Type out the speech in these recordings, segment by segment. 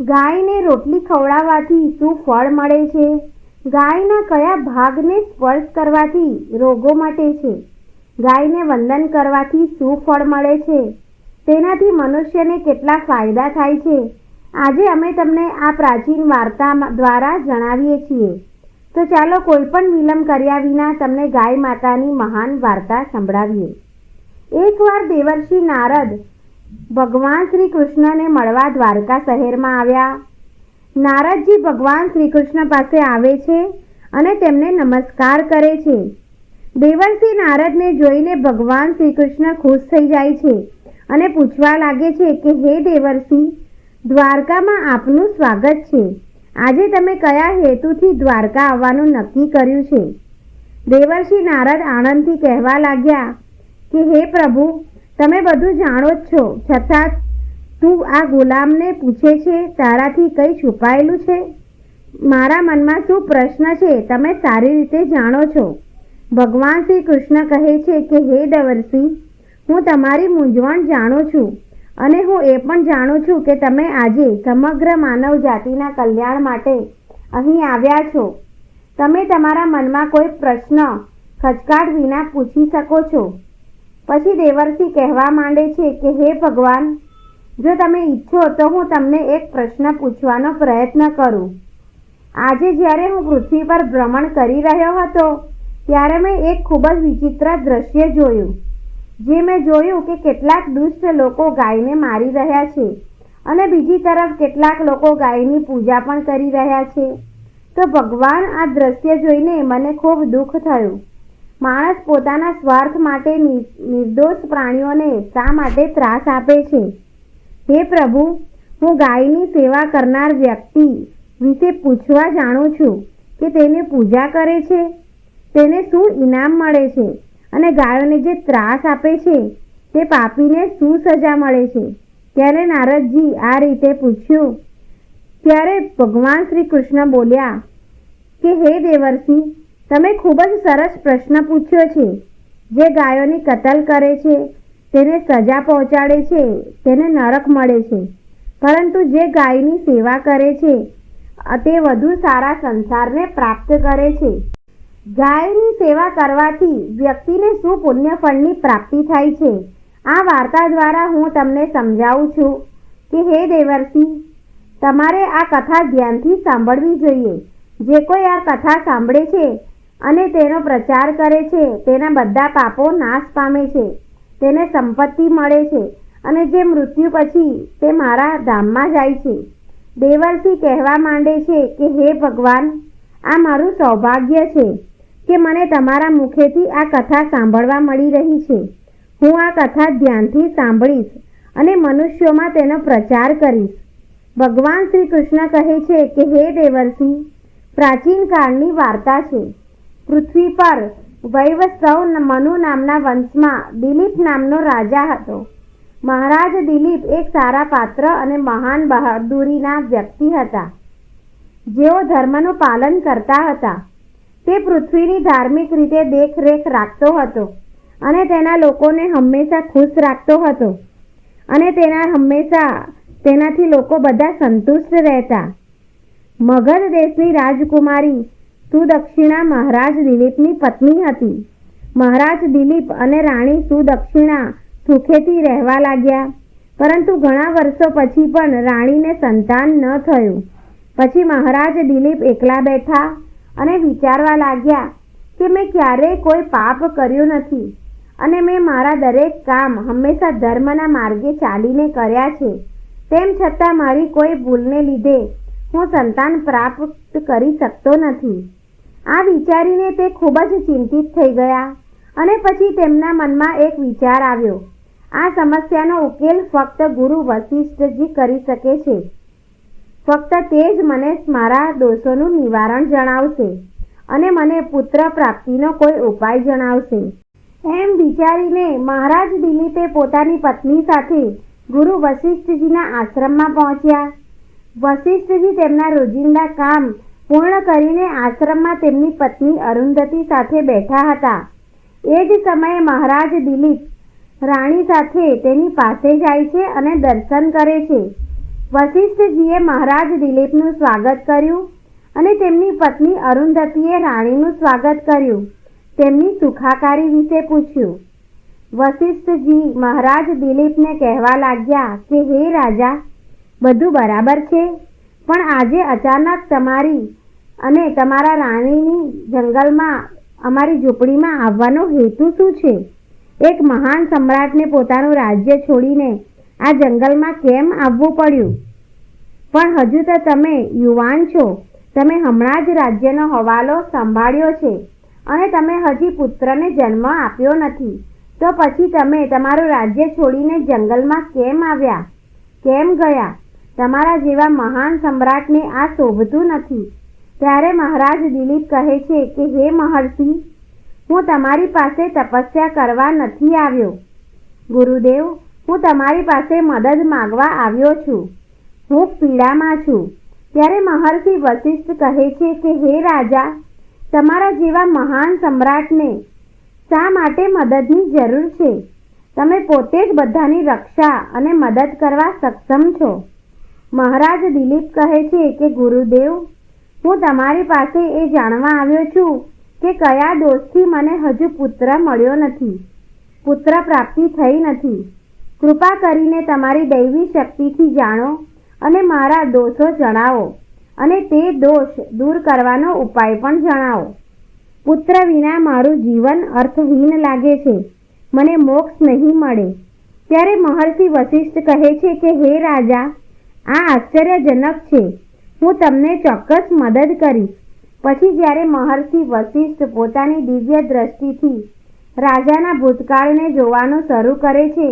ગાયને રોટલી ખવડાવવાથી શું ફળ મળે છે? ગાયના કયા ભાગને સ્પર્શ કરવાથી રોગો મટે છે? ગાયને વંદન કરવાથી શું ફળ મળે છે? તેનાથી મનુષ્યને કેટલા ફાયદા થાય છે? આજે અમે તમને આ પ્રાચીન વાર્તા દ્વારા જણાવીએ છીએ. તો ચાલો કોઈ પણ વિલંબ કર્યા વિના તમને ગાય માતાની મહાન વાર્તા સંભળાવીએ. એકવાર દેવર્ષિ નારદ ભગવાન શ્રી કૃષ્ણને મળવા દ્વારકા શહેરમાં આવ્યા. નારદજી ભગવાન શ્રી કૃષ્ણ પાસે આવે છે અને તેમને નમસ્કાર કરે છે. દેવર્ષિ નારદને જોઈને ભગવાન શ્રી કૃષ્ણ ખુશ થઈ જાય છે અને પૂછવા લાગે છે કે, હે દેવર્ષિ, દ્વારકામાં આપનું સ્વાગત છે. આજે તમે કયા હેતુથી દ્વારકા આવવાનું નક્કી કર્યું છે? દેવર્ષિ નારદ આનંદથી કહેવા લાગ્યા કે, હે પ્રભુ તમે બધું જાણો જ છો. છતાં તું આ ગુલામને પૂછે છે, તારાથી કંઈ છુપાયેલું છે? મારા મનમાં શું પ્રશ્ન છે, તમે સારી રીતે જાણો છો. ભગવાન શ્રી કૃષ્ણ કહે છે કે, હે દવરસિંહ હું તમારી મૂંઝવણ જાણું છું અને હું એ પણ જાણું છું કે તમે આજે સમગ્ર માનવ જાતિના કલ્યાણ માટે અહીં આવ્યા છો. તમે તમારા મનમાં કોઈ પ્રશ્ન, ખચકાટ વિના પૂછી શકો છો. પછી દેવર્ષિ કહેવા માંડે છે કે, હે ભગવાન, જો તમે ઈચ્છો તો હું તમને એક પ્રશ્ન પૂછવાનો પ્રયત્ન કરું. આજે જ્યારે હું પૃથ્વી પર ભ્રમણ કરી રહ્યો હતો, ત્યારે મેં એક ખૂબ જ વિચિત્ર દ્રશ્ય જોયું, જે મેં જોયું કે કેટલાક દુષ્ટ લોકો ગાયને મારી રહ્યા છે અને બીજી તરફ કેટલાક લોકો ગાયની પૂજા પણ કરી રહ્યા છે. તો ભગવાન આ દ્રશ્ય જોઈને મને ખૂબ દુઃખ થયું. માણસ પોતાના સ્વાર્થ માટે નિર્દોષ પ્રાણીઓને શા માટે ત્રાસ આપે છે? હે પ્રભુ, હું ગાયની સેવા કરનાર વ્યક્તિ વિશે પૂછવા જાણું છું કે તેને પૂજા કરે છે? તેને શું ઇનામ મળે છે? અને ગાયોને જે ત્રાસ આપે છે, તે પાપીને શું સજા મળે છે? ત્યારે નારદજી આ રીતે પૂછ્યું. ત્યારે ભગવાન શ્રી કૃષ્ણ બોલ્યા, કે હે દેવર્ષિ તમે ખૂબ જ સરસ પ્રશ્ન પૂછ્યો છે. જે ગાયોની કતલ કરે છે, તેને સજા પહોંચાડે છે, તેને નરક મળે છે. પરંતુ જે ગાયની સેવા કરે છે, તે વધુ સારા સંસારને પ્રાપ્ત કરે છે. ગાયની સેવા કરવાથી વ્યક્તિને શું પુણ્ય ફળની પ્રાપ્તિ થાય છે. આ વાર્તા દ્વારા હું તમને સમજાવું છું કે હે દેવર્ષિ, તમારે આ કથા ધ્યાનથી સાંભળવી જોઈએ. જે કોઈ આ કથા સાંભળે છે અને તેનો પ્રચાર કરે છે. તેના બધા પાપો નાશ પામે છે. તેને સંપત્તિ મળે છે અને જે મૃત્યુ પછી તે મારા ધામમાં જાય છે. દેવર્ષિ કહેવા માંડે છે કે, હે ભગવાન, આ મારું સૌભાગ્ય છે કે મને તમારા મુખેથી આ કથા સાંભળવા મળી રહી છે. હું આ કથા ધ્યાનથી સાંભળીશ અને મનુષ્યોમાં તેનો પ્રચાર કરીશ. ભગવાન શ્રી કૃષ્ણ કહે છે કે, હે દેવર્ષિ, પ્રાચીન કાળની વાર્તા છે. પૃથ્વી પર વૈવસ્તવ મનુ નામના વંશમાં દિલીપ નામનો રાજા હતો. મહારાજ દિલીપ એક સારા પાત્ર અને મહાન બહાદુરીના વ્યક્તિ હતા. જેઓ ધર્મનું પાલન કરતા હતા. તે પૃથ્વીની ધાર્મિક રીતે દેખરેખ રાખતો હતો અને તેના લોકોને હંમેશા ખુશ રાખતો હતો અને તેના હંમેશા તેનાથી લોકો બધા સંતુષ્ટ રહેતા. મગધ દેશની રાજકુમારી સુદક્ષિણા મહારાજ દિલીપની પત્ની હતી. મહારાજ દિલીપ અને રાણી સુદક્ષિણા સુખેથી રહેવા લાગ્યા. પરંતુ ઘણા વર્ષો પછી પણ રાણીને સંતાન ન થયું. પછી મહારાજ દિલીપ એકલા બેઠા અને વિચારવા લાગ્યા કે મેં ક્યારેય કોઈ પાપ કર્યું નથી અને મેં મારા દરેક કામ હંમેશા ધર્મના માર્ગે ચાલીને કર્યા છે. તેમ છતાં મારી કોઈ ભૂલને લીધે હું સંતાન પ્રાપ્ત કરી શકતો નથી. આ વિચારીને તે ખૂબ જ ચિંતિત થઈ ગયા અને પછી તેમના મનમાં એક વિચાર આવ્યો. આ સમસ્યાનો ઉકેલ ફક્ત ગુરુ વશિષ્ઠજી કરી શકે છે. ફક્ત તે જ મને મારા દોષોનું નિવારણ જણાવશે અને મને પુત્ર પ્રાપ્તિનો કોઈ ઉપાય જણાવશે. એમ વિચારીને મહારાજ દિલીપે પોતાની પત્ની સાથે ગુરુ વશિષ્ઠજીના આશ્રમમાં પહોંચ્યા. વશિષ્ઠજી તેમના રોજિંદા કામ પૂર્ણ કરીને આશ્રમમાં તેમની પત્ની અરુંધતી સાથે બેઠા હતા. એ જ સમયે મહારાજ દિલીપ રાણી સાથે તેની પાસે જાય છે અને દર્શન કરે છે. વશિષ્ઠજીએ મહારાજ દિલીપનું સ્વાગત કર્યું અને તેમની પત્ની અરુંધતીએ રાણીનું સ્વાગત કર્યું. તેમની સુખાકારી વિશે પૂછ્યું. વશિષ્ઠજી મહારાજ દિલીપને કહેવા લાગ્યા કે, હે રાજા, બધું બરાબર છે, પણ આજે અચાનક તમારી અને તમારા રાણીની જંગલમાં, અમારી ઝૂંપડીમાં આવવાનો હેતુ શું છે? એક મહાન સમ્રાટને પોતાનું રાજ્ય છોડીને આ જંગલમાં કેમ આવવું પડ્યું? પણ હજુ તો તમે યુવાન છો. તમે હમણાં જ રાજ્યનો હવાલો સંભાળ્યો છે અને તમે હજી પુત્રને જન્મ આપ્યો નથી. તો પછી તમે તમારું રાજ્ય છોડીને જંગલમાં કેમ આવ્યા? કેમ ગયા? તમારા જેવા મહાન સમ્રાટને આ શોભતું નથી. ત્યારે મહારાજ દિલીપ કહે છે કે, હે મહર્ષિ, હું તમારી પાસે તપસ્યા કરવા નથી આવ્યો. ગુરુદેવ, હું તમારી પાસે મદદ માગવા આવ્યો છું. હું પીડામાં છું. ત્યારે મહર્ષિ વશિષ્ઠ કહે છે કે, હે રાજા, તમારા જેવા મહાન સમ્રાટને શા માટે મદદની જરૂર છે? તમે પોતે જ બધાની રક્ષા અને મદદ કરવા સક્ષમ છો. મહારાજ દિલીપ કહે છે કે, ગુરુદેવ હું તમારી પાસે એ જાણવા આવ્યો છું કે કયા દોષથી મને હજુ પુત્ર મળ્યો નથી. પુત્ર પ્રાપ્તિ થઈ નથી. કૃપા કરીને તમારી દૈવી શક્તિથી જાણો અને મારા દોષો જણાવો અને તે દોષ દૂર કરવાનો ઉપાય પણ જણાવો. પુત્ર વિના મારું જીવન અર્થહીન લાગે છે. મને મોક્ષ નહીં મળે. ત્યારે મહર્ષિ વશિષ્ઠ કહે છે કે, હે રાજા, આ આશ્ચર્યજનક છે. હું તમને ચોક્કસ મદદ કરીશ. પછી જ્યારે મહર્ષિ વશિષ્ઠ પોતાની દિવ્ય દ્રષ્ટિથી રાજાના ભૂતકાળને જોવાનું શરૂ કરે છે,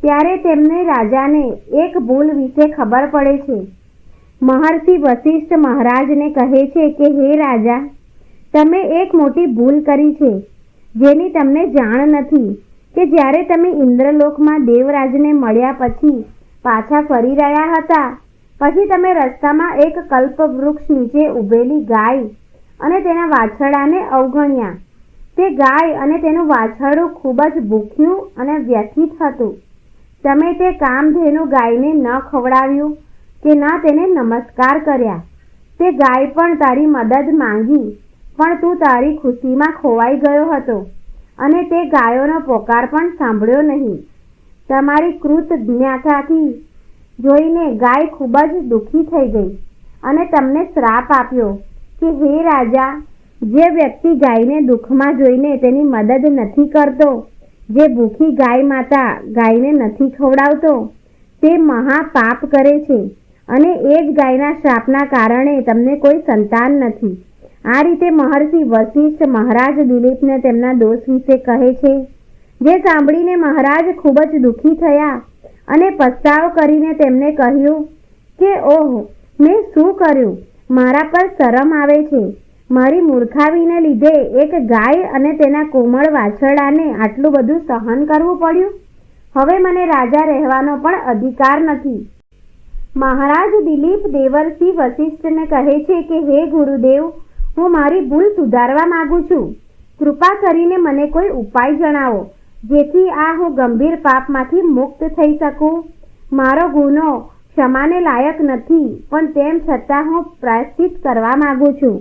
ત્યારે તેમને રાજાને એક ભૂલ વિશે ખબર પડે છે. મહર્ષિ વશિષ્ઠ મહારાજને કહે છે કે, હે રાજા, તમે એક મોટી ભૂલ કરી છે, જેની તમને જાણ નથી કે જ્યારે તમે ઇન્દ્રલોકમાં દેવરાજને મળ્યા પછી પાછા ફરી રહ્યા હતા પછી તમે રસ્તામાં એક કલ્પ વૃક્ષ નીચે ઊભેલી ગાય અને તેના વાછરડાને અવગણ્યા. તે ગાય અને તેનું વાછરડું ખૂબ જ ભૂખ્યું અને વ્યથિત હતું. તમે તે કામધેનુ ગાયને ન ખવડાવ્યું કે ન તેને નમસ્કાર કર્યા. તે ગાય પણ તારી મદદ માંગી, પણ તું તારી ખુશીમાં ખોવાઈ ગયો હતો અને તે ગાયોનો પોકાર પણ સાંભળ્યો નહીં. તમારી કૃત જ્ઞાતાથી જોઈને ગાય ખૂબ જ દુઃખી થઈ ગઈ અને તમને શ્રાપ આપ્યો કે હે રાજા, જે વ્યક્તિ ગાયને દુઃખમાં જોઈને તેની મદદ નથી કરતો, જે ભૂખી ગાય માતા ગાયને નથી ખવડાવતો, તે મહાપાપ કરે છે અને એ જ ગાયના શ્રાપના કારણે તમને કોઈ સંતાન નથી. આ રીતે મહર્ષિ વશિષ્ઠ મહારાજ દિલીપને તેમના દોષ વિશે કહે છે. જે સાંભળીને મહારાજ ખૂબ જ દુઃખી થયા અને પસ્તાવ કરીને તેમને કહ્યું કે, ઓહ, મેં શું કર્યું? મારા પર શરમ આવે છે. મારી મૂર્ખાવીને લીધે એક ગાય અને તેના કોમળ વાછરડાને આટલું બધું સહન કરવું પડ્યું? હવે મને રાજા રહેવાનો પણ અધિકાર નથી. મહારાજ દિલીપ દેવરસિંહ વશિષ્ઠને કહે છે કે, હે ગુરુદેવ, હું મારી ભૂલ સુધારવા માગું છું. કૃપા કરીને મને કોઈ ઉપાય જણાવો. જેથી આ હું ગંભીર પાપમાંથી મુક્ત થઈ શકું. મારો ગુનો ક્ષમાને લાયક નથી, પણ તેમ છતાં હું પ્રાયશ્ચિત કરવા માગું છું.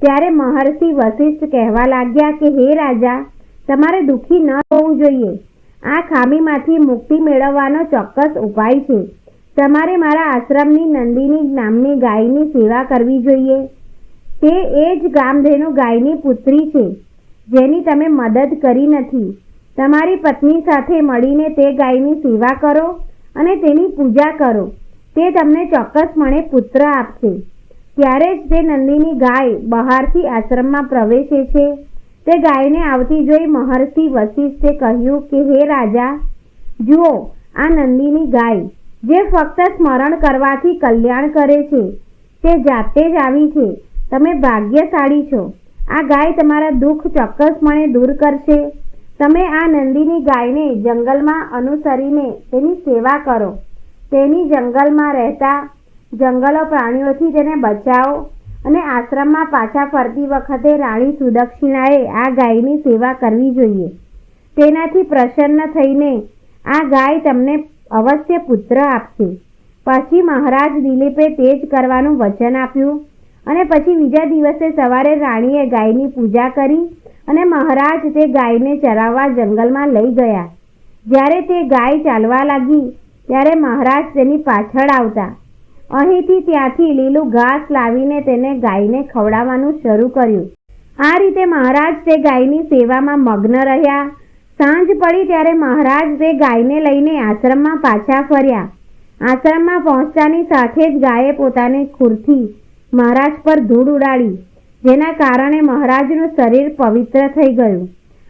ત્યારે મહર્ષિ વશિષ્ઠ કહેવા લાગ્યા કે, હે રાજા, તમારે દુઃખી ન હોવું જોઈએ. આ ખામીમાંથી મુક્તિ મેળવવાનો ચોક્કસ ઉપાય છે. તમારે મારા આશ્રમની નંદીની નામની ગાયની સેવા કરવી જોઈએ. તે એ જ ગામધેનુ ગાયની પુત્રી છે, જેની તમે મદદ કરી નથી. તમારી પત્ની સાથે મળીને તે ગાયની સેવા કરો અને તેની પૂજા કરો. તે તમને ચોક્કસપણે પુત્ર આપશે. ત્યારે જ તે નંદીની ગાય બહારથી આશ્રમમાં પ્રવેશે છે. તે ગાયને આવતી જોઈ મહર્ષિ વશિષ્ઠે કહ્યું કે, હે રાજા, જુઓ, આ નંદીની ગાય, જે ફક્ત સ્મરણ કરવાથી કલ્યાણ કરે છે, તે જાતે જ આવી છે. તમે ભાગ્યશાળી છો. આ ગાય તમારા દુઃખ ચોક્કસપણે દૂર કરશે. તમે આ નંદીની ગાયને જંગલમાં અનુસરીને તેની સેવા કરો. તેની જંગલમાં રહેતા જંગલો પ્રાણીઓથી તેને બચાવો અને આશ્રમમાં પાછા ફરતી વખતે રાણી સુદક્ષિણાએ આ ગાયની સેવા કરવી જોઈએ. તેનાથી પ્રસન્ન થઈને આ ગાય તમને અવશ્ય પુત્ર આપશે. પછી મહારાજ દિલીપે તે જ કરવાનું વચન આપ્યું અને પછી બીજા દિવસે સવારે રાણીએ ગાયની પૂજા કરી અને મહારાજ તે ગાયને ચરાવવા જંગલમાં લઈ ગયા. જ્યારે તે ગાય ચાલવા લાગી, ત્યારે મહારાજ તેની પાછળ આવતા. અહીંથી ત્યાંથી લીલું ઘાસ લાવીને તેને ગાયને ખવડાવવાનું શરૂ કર્યું. આ રીતે મહારાજ તે ગાયની સેવામાં મગ્ન રહ્યા. સાંજ પડી ત્યારે મહારાજ તે ગાયને લઈને આશ્રમમાં પાછા ફર્યા. આશ્રમમાં પહોંચતાની સાથે જ ગાયે પોતાની ખુરથી મહારાજ પર ધૂળ ઉડાડી. જેના કારણે મહારાજનું શરીર પવિત્ર થઈ ગયું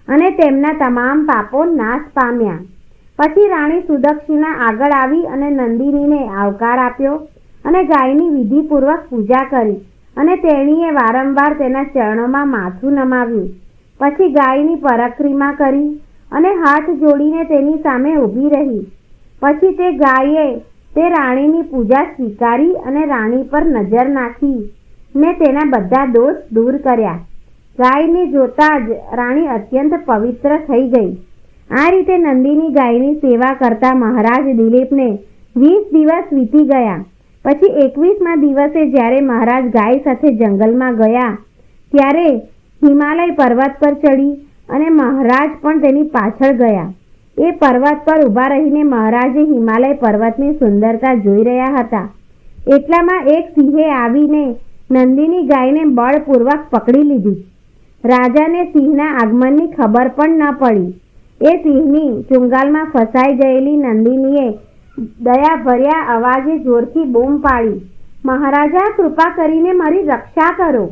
અને તેમના તમામ પાપો નાશ પામ્યા. પછી રાણી સુદક્ષિણા આગળ આવી અને નંદિનીને આવકાર આપ્યો અને ગાયની વિધિપૂર્વક પૂજા કરી અને તેણીએ વારંવાર તેના ચરણોમાં માથું નમાવ્યું. પછી ગાયની પરક્રિમા કરી અને હાથ જોડીને તેની સામે ઊભી રહી. પછી તે ગાયે તે રાણીની પૂજા સ્વીકારી અને રાણી પર નજર નાખી. ને તેના બધા દોષ દૂર કર્યા. ગાયને જોતા જ રાણી અત્યંત પવિત્ર થઈ ગઈ. આ રીતે નંદીની ગાયની સેવા કરતા મહારાજ દિલીપને વીસ દિવસ વીતી ગયા. પછી એકવીસમા દિવસે જ્યારે મહારાજ ગાય સાથે જંગલમાં ગયા, ત્યારે હિમાલય પર્વત પર ચડી અને મહારાજ પણ તેની પાછળ ગયા. એ પર્વત પર ઊભા રહીને મહારાજે હિમાલય પર્વતની સુંદરતા જોઈ રહ્યા હતા. એટલામાં એક સિંહે આવીને નંદીની ગાયને બળપૂર્વક પકડી લીધી. રાજાને સિંહના આગમનની ખબર પણ ન પડી. એ સિંહની ચુંગાલમાં ફસાઈ ગયેલી નંદિનીએ દયાભર્યા અવાજે જોરથી બૂમ પાડી, મહારાજા, કૃપા કરીને મારી રક્ષા કરો.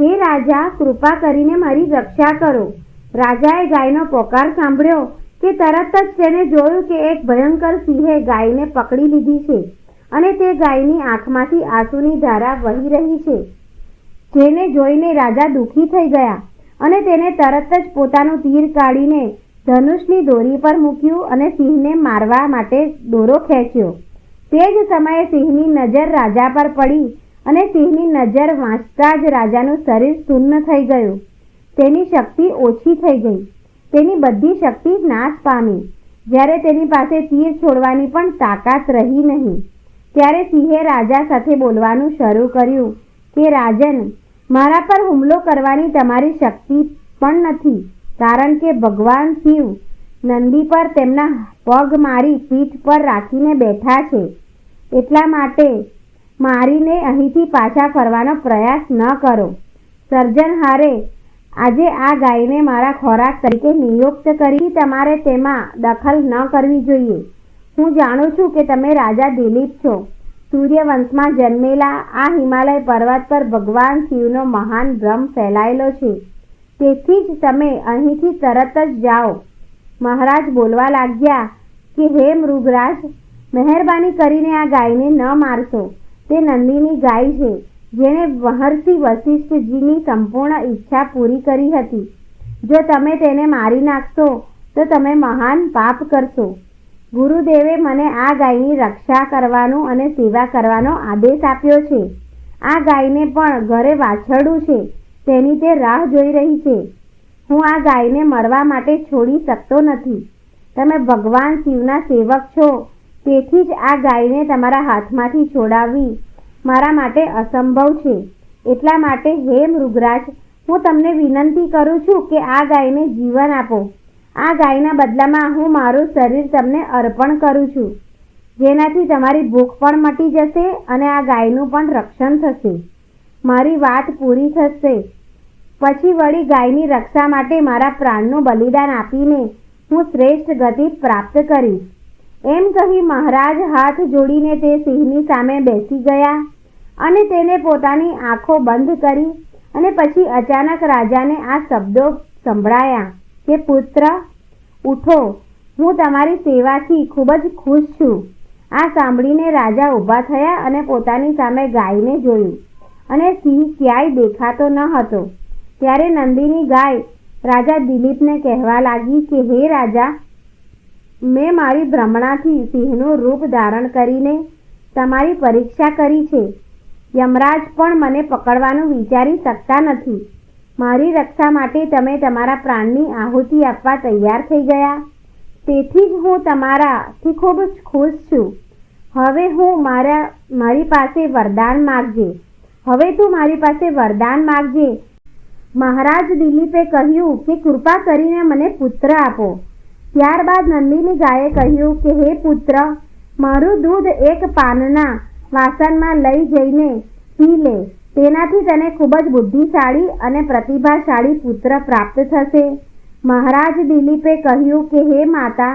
હે રાજા, કૃપા કરીને મારી રક્ષા કરો. રાજાએ ગાયનો પોકાર સાંભળ્યો કે તરત જ તેને જોયું કે એક ભયંકર સિંહે ગાયને પકડી લીધી છે. અને તે ગાયની આંખમાંથી આંસુની ધારા વહી રહી છે. જેને જોઈને રાજા દુઃખી થઈ ગયા અને તેને તરત જ પોતાનું તીર કાઢીને ધનુષની દોરી પર મૂક્યું અને સિંહને મારવા માટે દોરો ખેંચ્યો. તે જ સમયે સિંહની નજર રાજા પર પડી અને સિંહની નજર વાંચતા જ રાજાનું શરીર શૂન્ય થઈ ગયું. તેની શક્તિ ઓછી થઈ ગઈ. તેની બધી શક્તિ નાશ પામી. જ્યારે તેની પાસે તીર છોડવાની પણ તાકાત રહી નહીં. ત્યારે સિંહે રાજા સાથે બોલવાનું શરૂ કર્યું કે, રાજન, મારા પર હુમલો કરવાની તમારી શક્તિ પણ નથી, કારણ કે ભગવાન શિવ નંદી પર તેમના પગ મારી પીઠ પર રાખીને બેઠા છે. એટલા માટે મારીને અહીંથી પાછા ફરવાનો પ્રયાસ ન કરો. સર્જનહારે આજે આ ગાયને મારા ખોરાક તરીકે નિયુક્ત કરી. તમારે તેમાં દખલ ન કરવી જોઈએ. હું જાણું છું કે તમે રાજા દિલીપ છો. સૂર્યવંશમાં જન્મેલા આ હિમાલય પર્વત પર ભગવાન શિવનો મહાન ભ્રમ ફેલાયેલો છે. તેથી જ તમે અહીંથી તરત જ જાઓ. મહારાજ બોલવા લાગ્યા કે, હે મૃગરાજ, મહેરબાની કરીને આ ગાયને ન મારશો. તે નંદીની ગાય છે, જેણે મહર્ષિ વશિષ્ઠજીની સંપૂર્ણ ઈચ્છા પૂરી કરી હતી. જો તમે તેને મારી નાખશો, તો તમે મહાન પાપ કરશો. ગુરુદેવે મને આ ગાયની રક્ષા કરવાનું અને સેવા કરવાનો આદેશ આપ્યો છે. આ ગાયને પણ ઘરે વાછરડું છે. તેની તે રાહ જોઈ રહી છે. હું આ ગાયને મરવા માટે છોડી શકતો નથી. તમે ભગવાન શિવના સેવક છો. તેથી જ આ ગાયને તમારા હાથમાંથી છોડાવવી મારા માટે અસંભવ છે. એટલા માટે હે મૃગરાજ, હું તમને વિનંતી કરું છું કે આ ગાયને જીવન આપો. આ ગાયના બદલામાં હું મારું શરીર તમને અર્પણ કરું છું. જેનાથી તમારી ભૂખ પણ મટી જશે અને આ ગાયનું પણ રક્ષણ થશે. મારી વાત પૂરી થશે. પછી વળી ગાયની રક્ષા માટે મારા પ્રાણનું બલિદાન આપીને હું શ્રેષ્ઠ ગતિ પ્રાપ્ત કરીશ. એમ કહી મહારાજ હાથ જોડીને તે સિંહની સામે બેસી ગયા અને તેને પોતાની આંખો બંધ કરી અને પછી અચાનક રાજાને આ શબ્દો સંભળાયા. કે પુત્ર, ઉઠો, હું તમારી સેવાથી ખૂબ જ ખુશ છું. આ સાંભળીને રાજા ઊભા થયા અને પોતાની સામે ગાયને જોયું. અને સિંહ ક્યાંય દેખાતો ન હતો. ત્યારે નંદીની ગાય રાજા દિલીપને કહેવા લાગી કે, હે રાજા, મેં મારી ભ્રમણાથી સિંહનું રૂપ ધારણ કરીને તમારી પરીક્ષા કરી છે. યમરાજ પણ મને પકડવાનું વિચારી શકતા નથી. મારી રક્ષા માટે તમે તમારા પ્રાણની આહુતિ આપવા તૈયાર થઈ ગયા. તેથી જ હું તમારાથી ખૂબ જ ખુશ છું. હવે હું મારા, મારી પાસે વરદાન માગજે. હવે તું મારી પાસે વરદાન માગજે. મહારાજ દિલીપે કહ્યું કે કૃપા કરીને મને પુત્ર આપો. ત્યારબાદ નંદિની ગાયે કહ્યું કે, હે પુત્ર, મારું દૂધ એક પાનના વાસણમાં લઈ જઈને પી લે. તેનાથી તને ખૂબ જ બુદ્ધિશાળી અને પ્રતિભાશાળી પુત્ર પ્રાપ્ત થશે. મહારાજ દિલીપે કહ્યું કે, હે માતા,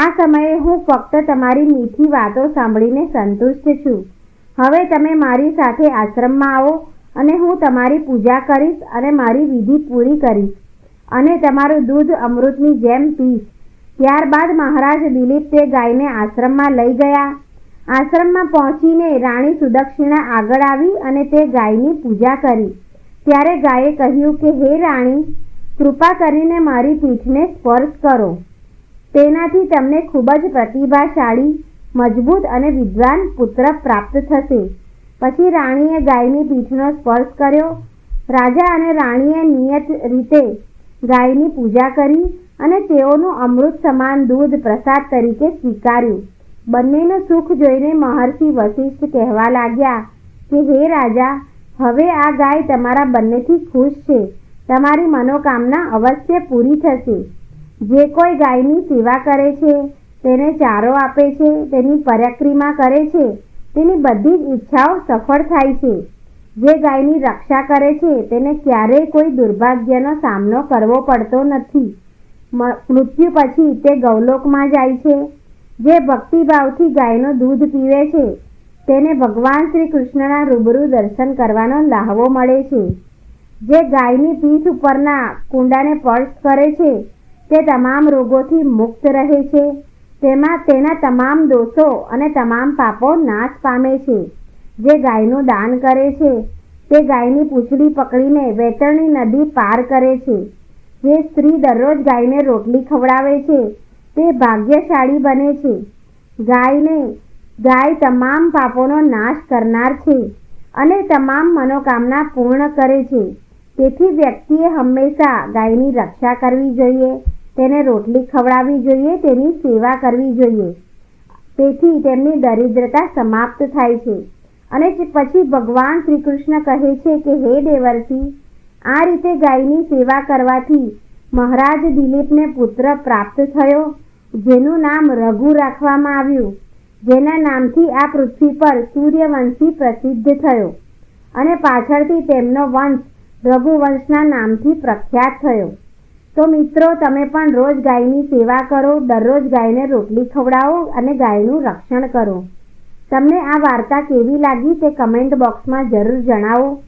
આ સમયે હું ફક્ત તમારી મીઠી વાતો સાંભળીને સંતુષ્ટ છું. હવે તમે મારી સાથે આશ્રમમાં આવો અને હું તમારી પૂજા કરીશ અને મારી વિધિ પૂરી કરીશ અને તમારું દૂધ અમૃતની જેમ પીશ. ત્યારબાદ મહારાજ દિલીપ તે ગાયને આશ્રમમાં લઈ ગયા. આશ્રમમાં પહોંચીને રાણી સુદક્ષિણા આગળ આવી અને તે ગાયની પૂજા કરી. ત્યારે ગાયે કહ્યું કે, હે રાણી, કૃપા કરીને મારી પીઠને સ્પર્શ કરો. તેનાથી તમને ખૂબ જ પ્રતિભાશાળી, મજબૂત અને વિદ્વાન પુત્ર પ્રાપ્ત થશે. પછી રાણીએ ગાયની પીઠનો સ્પર્શ કર્યો. રાજા અને રાણીએ નિયત રીતે ગાયની પૂજા કરી અને તેઓનું અમૃત સમાન દૂધ પ્રસાદ તરીકે સ્વીકાર્યું. બંનેનું સુખ જોઈને મહર્ષિ વશિષ્ઠ કહેવા લાગ્યા કે, હે રાજા, હવે આ ગાય તમારા બંનેથી ખુશ છે. તમારી મનોકામના અવશ્ય પૂરી થશે. જે કોઈ ગાયની સેવા કરે છે, તેને ચારો આપે છે, તેની પરિક્રમા કરે છે, તેની બધી જ ઈચ્છાઓ સફળ થાય છે. જે ગાયની રક્ષા કરે છે, તેને ક્યારેય કોઈ દુર્ભાગ્યનો સામનો કરવો પડતો નથી. મૃત્યુ પછી તે ગૌલોકમાં જાય છે. જે ભક્તિભાવથી ગાયનું દૂધ પીવે છે, તેને ભગવાન શ્રી કૃષ્ણના રૂબરૂ દર્શન કરવાનો લાહવો મળે છે. જે ગાયની પીઠ ઉપરના કુંડાને સ્પર્શ કરે છે, તે તમામ રોગોથી મુક્ત રહે છે. તેમાં તેના તમામ દોષો અને તમામ પાપો નાશ પામે છે. જે ગાયનું દાન કરે છે, તે ગાયની પૂંછડી પકડીને વેતરણી નદી પાર કરે છે. જે સ્ત્રી દરરોજ ગાયને રોટલી ખવડાવે છે તે ભાગ્યશાળી બને છે. ગાયને, ગાય તમામ પાપોનો નાશ કરનાર છે અને તમામ મનોકામના પૂર્ણ કરે છે. તેથી વ્યક્તિએ હંમેશા ગાયની રક્ષા કરવી જોઈએ, તેને રોટલી ખવડાવવી જોઈએ, તેની સેવા કરવી જોઈએ. તેથી તેમની દરિદ્રતા સમાપ્ત થાય છે. અને પછી ભગવાન શ્રી કૃષ્ણ કહે છે કે, હે દેવર્ષિ, આ રીતે ગાયની સેવા કરવાથી મહારાજ દિલીપને પુત્ર પ્રાપ્ત થયો જેનું નામ રઘુ રાખવામાં આવ્યું. જેના નામથી આ પૃથ્વી પર સૂર્યવંશી પ્રસિદ્ધ થયો અને પાછળથી તેમનો વંશ રઘુવંશના નામથી પ્રખ્યાત થયો. તો મિત્રો, તમે પણ રોજ ગાયની સેવા કરો, દરરોજ ગાયને રોટલી ખવડાવો અને ગાયનું રક્ષણ કરો. તમને આ વાર્તા કેવી લાગી તે કમેન્ટ બોક્સમાં જરૂર જણાવો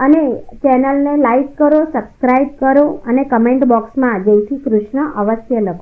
અને ચેનલને લાઈક કરો સબસ્ક્રાઈબ કરો અને કમેન્ટ બોક્સમાં જય શ્રી કૃષ્ણ અવશ્ય લખો.